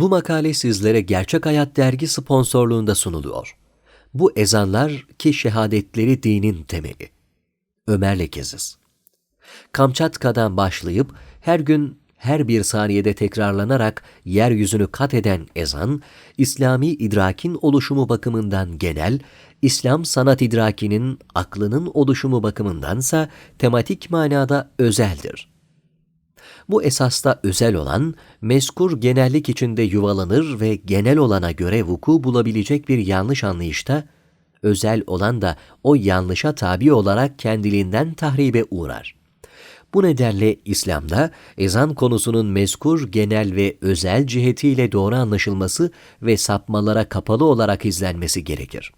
Bu makale sizlere Gerçek Hayat Dergi sponsorluğunda sunuluyor. Bu ezanlar ki şehadetleri dinin temeli. Ömer Lekeziz Kamçatka'dan başlayıp her gün her bir saniyede tekrarlanarak yeryüzünü kat eden ezan, İslami idrakin oluşumu bakımından genel, İslam sanat idrakinin aklının oluşumu bakımındansa tematik manada özeldir. Bu esasta özel olan, meskur genellik içinde yuvalanır ve genel olana göre vuku bulabilecek bir yanlış anlayışta, özel olan da o yanlışa tabi olarak kendiliğinden tahribe uğrar. Bu nedenle İslam'da ezan konusunun mezkur genel ve özel cihetiyle doğru anlaşılması ve sapmalara kapalı olarak izlenmesi gerekir.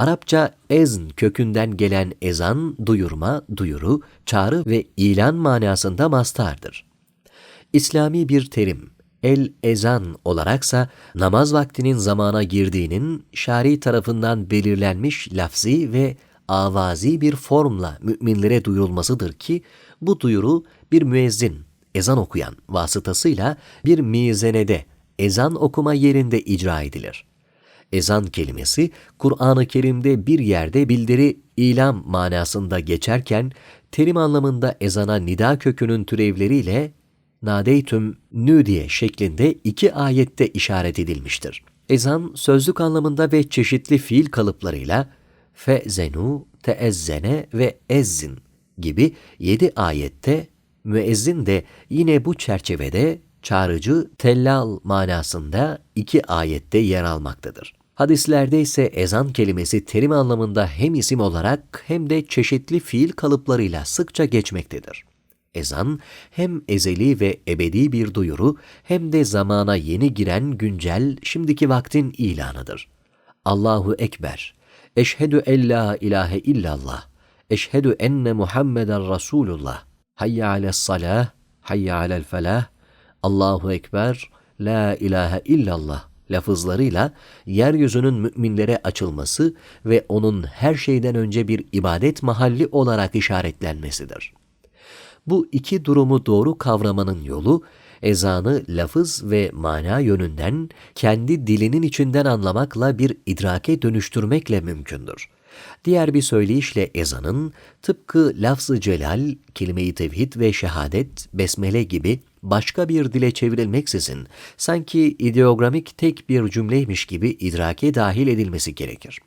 Arapça ezn kökünden gelen ezan, duyurma, duyuru, çağrı ve ilan manasında mastardır. İslami bir terim, el ezan olaraksa namaz vaktinin zamana girdiğinin şari tarafından belirlenmiş lafzi ve avazi bir formla müminlere duyurulmasıdır ki bu duyuru bir müezzin, ezan okuyan vasıtasıyla bir mizenede, ezan okuma yerinde icra edilir. Ezan kelimesi Kur'an-ı Kerim'de bir yerde bildiri ilam manasında geçerken terim anlamında ezana nida kökünün türevleriyle nadeytüm nüdiye şeklinde iki ayette işaret edilmiştir. Ezan sözlük anlamında ve çeşitli fiil kalıplarıyla fe'zenu, teezzene ve ezzin gibi yedi ayette müezzin de yine bu çerçevede çağrıcı tellal manasında iki ayette yer almaktadır. Hadislerde ise ezan kelimesi terim anlamında hem isim olarak hem de çeşitli fiil kalıplarıyla sıkça geçmektedir. Ezan hem ezeli ve ebedi bir duyuru hem de zamana yeni giren güncel şimdiki vaktin ilanıdır. Allahu Ekber, Eşhedü en la ilahe illallah, Eşhedü enne Muhammeden Resulullah, Hayya alel salah, Hayya alel felah, Allahu Ekber, La ilahe illallah lafızlarıyla yeryüzünün müminlere açılması ve onun her şeyden önce bir ibadet mahalli olarak işaretlenmesidir. Bu iki durumu doğru kavramanın yolu, ezanı lafız ve mana yönünden kendi dilinin içinden anlamakla bir idrake dönüştürmekle mümkündür. Diğer bir söyleyişle ezanın tıpkı lafz-ı celal, kelime-i tevhid ve şehadet, besmele gibi başka bir dile çevrilmeksizin sanki ideogramik tek bir cümleymiş gibi idrake dahil edilmesi gerekir.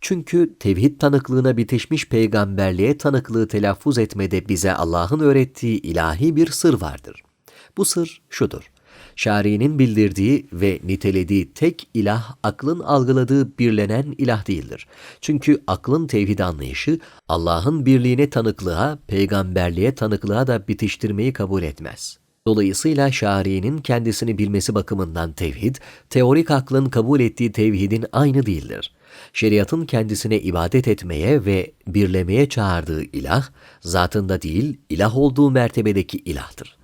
Çünkü tevhid tanıklığına bitişmiş peygamberliğe tanıklığı telaffuz etmede bize Allah'ın öğrettiği ilahi bir sır vardır. Bu sır şudur. Şari'nin bildirdiği ve nitelediği tek ilah aklın algıladığı birlenen ilah değildir. Çünkü aklın tevhid anlayışı Allah'ın birliğine tanıklığa, peygamberliğe tanıklığa da bitiştirmeyi kabul etmez. Dolayısıyla şari'nin kendisini bilmesi bakımından tevhid, teorik aklın kabul ettiği tevhidin aynı değildir. Şeriatın kendisine ibadet etmeye ve birlemeye çağırdığı ilah, zatında değil, ilah olduğu mertebedeki ilahtır.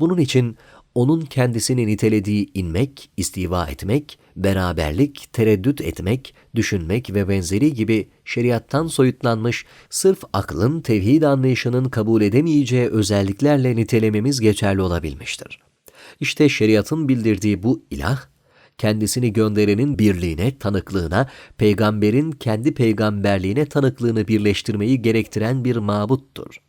Bunun için onun kendisini nitelediği inmek, istiva etmek, beraberlik, tereddüt etmek, düşünmek ve benzeri gibi şeriattan soyutlanmış sırf aklın tevhid anlayışının kabul edemeyeceği özelliklerle nitelememiz geçerli olabilmiştir. İşte şeriatın bildirdiği bu ilah, kendisini gönderenin birliğine, tanıklığına, peygamberin kendi peygamberliğine tanıklığını birleştirmeyi gerektiren bir mabuttur.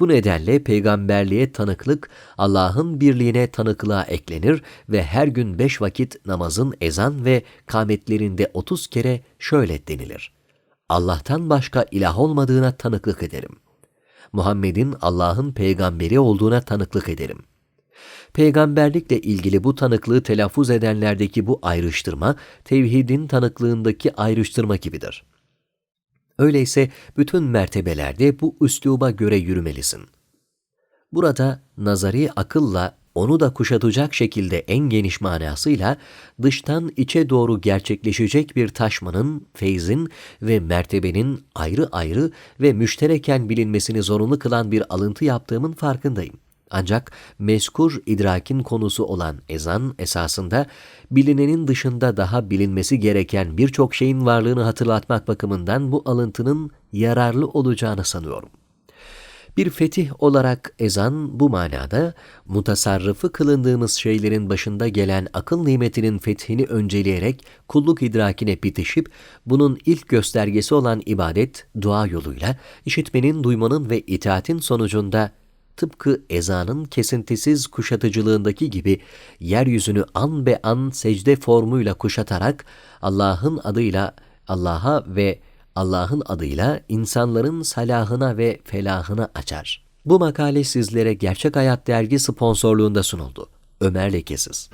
Bu nedenle peygamberliğe tanıklık Allah'ın birliğine tanıklığa eklenir ve her gün beş vakit namazın ezan ve kametlerinde otuz kere şöyle denilir. Allah'tan başka ilah olmadığına tanıklık ederim. Muhammed'in Allah'ın peygamberi olduğuna tanıklık ederim. Peygamberlikle ilgili bu tanıklığı telaffuz edenlerdeki bu ayrıştırma, tevhidin tanıklığındaki ayrıştırma gibidir.'' Öyleyse bütün mertebelerde bu üsluba göre yürümelisin. Burada nazari akılla onu da kuşatacak şekilde en geniş manasıyla dıştan içe doğru gerçekleşecek bir taşmanın, feyzin ve mertebenin ayrı ayrı ve müştereken bilinmesini zorunlu kılan bir alıntı yaptığımın farkındayım. Ancak meskur idrakin konusu olan ezan esasında bilinenin dışında daha bilinmesi gereken birçok şeyin varlığını hatırlatmak bakımından bu alıntının yararlı olacağını sanıyorum. Bir fetih olarak ezan bu manada mutasarrıfı kılındığımız şeylerin başında gelen akıl nimetinin fethini önceleyerek kulluk idrakine bitişip bunun ilk göstergesi olan ibadet, dua yoluyla işitmenin, duymanın ve itaatin sonucunda tıpkı ezanın kesintisiz kuşatıcılığındaki gibi yeryüzünü an be an secde formuyla kuşatarak Allah'ın adıyla Allah'a ve Allah'ın adıyla insanların salahına ve felahına açar. Bu makale sizlere Gerçek Hayat Dergi sponsorluğunda sunuldu. Ömer Lekesiz.